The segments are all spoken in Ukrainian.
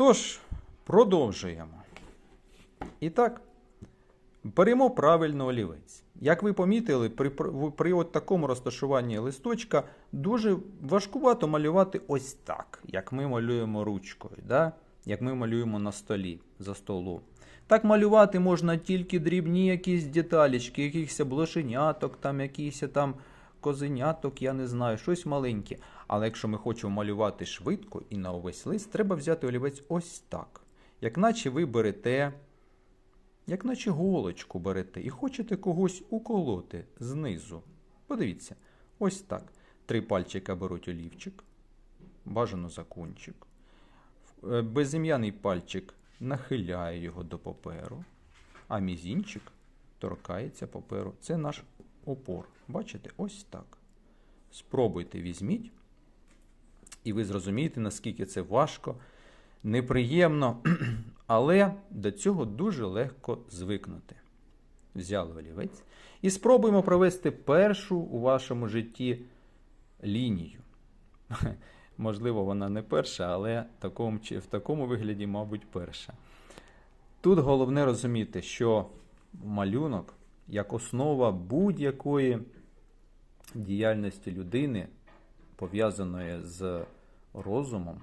Тож, продовжуємо. І так, беремо правильно олівець. Як ви помітили, при, при, от такому розташуванні листочка дуже важкувато малювати ось так, як ми малюємо ручкою, да? як ми малюємо на столі за столом. Так малювати можна тільки дрібні якісь деталічки, якихось блошеняток, там якісь там козеняток, я не знаю, щось маленьке. Але якщо ми хочемо малювати швидко і на увесь лист, треба взяти олівець ось так. Як наче ви берете, як наче голочку берете і хочете когось уколоти знизу. Подивіться, ось так. Три пальчика беруть олівчик, бажано за кончик. Е, Безім'яний пальчик нахиляє його до паперу, а мізінчик торкається паперу. Це наш опор. Бачите? Ось так. Спробуйте, візьміть, і ви зрозумієте, наскільки це важко, неприємно, але до цього дуже легко звикнути. Взяли олівець і спробуємо провести першу у вашому житті лінію. Можливо, вона не перша, але в такому, вигляді, мабуть, перша. Тут головне розуміти, що малюнок як основа будь-якої діяльності людини, пов'язаної з розумом.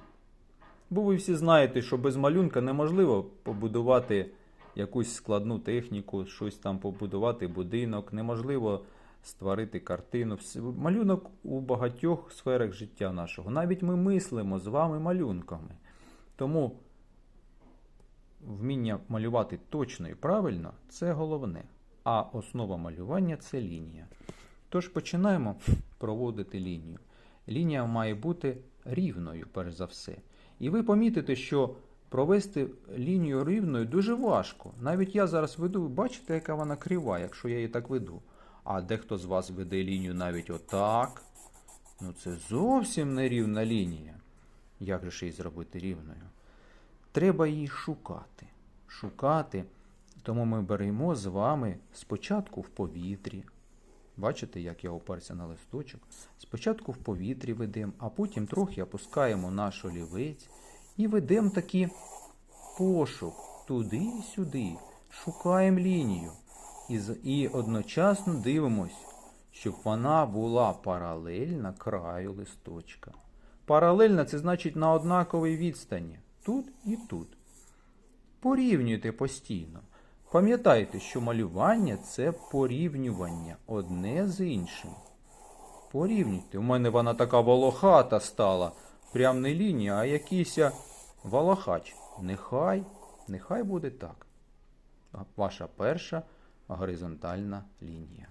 Бо ви всі знаєте, що без малюнка неможливо побудувати якусь складну техніку, щось там побудувати будинок, неможливо створити картину. Малюнок у багатьох сферах життя нашого. Навіть ми мислимо з вами малюнками. Тому вміння малювати точно і правильно це головне. А основа малювання це лінія. Тож починаємо проводити лінію. Лінія має бути рівною, перш за все. І ви помітите, що провести лінію рівною дуже важко. Навіть я зараз веду, ви бачите, яка вона крива, якщо я її так веду. А дехто з вас веде лінію навіть отак. Ну це зовсім не рівна лінія. Як же її зробити рівною? Треба її шукати. Шукати. Тому ми беремо з вами спочатку в повітрі. Бачите, як я оперся на листочок? Спочатку в повітрі ведемо, а потім трохи опускаємо наш олівець і ведемо таки пошук туди і сюди. Шукаємо лінію. І, і одночасно дивимось, щоб вона була паралельна краю листочка. Паралельна це значить на однаковій відстані. Тут і тут. Порівнюйте постійно. Пам'ятайте, що малювання це порівнювання одне з іншим. Порівнюйте. У мене вона така волохата стала. Прям не лінія, а якийсь волохач. Нехай, нехай буде так. Ваша перша горизонтальна лінія.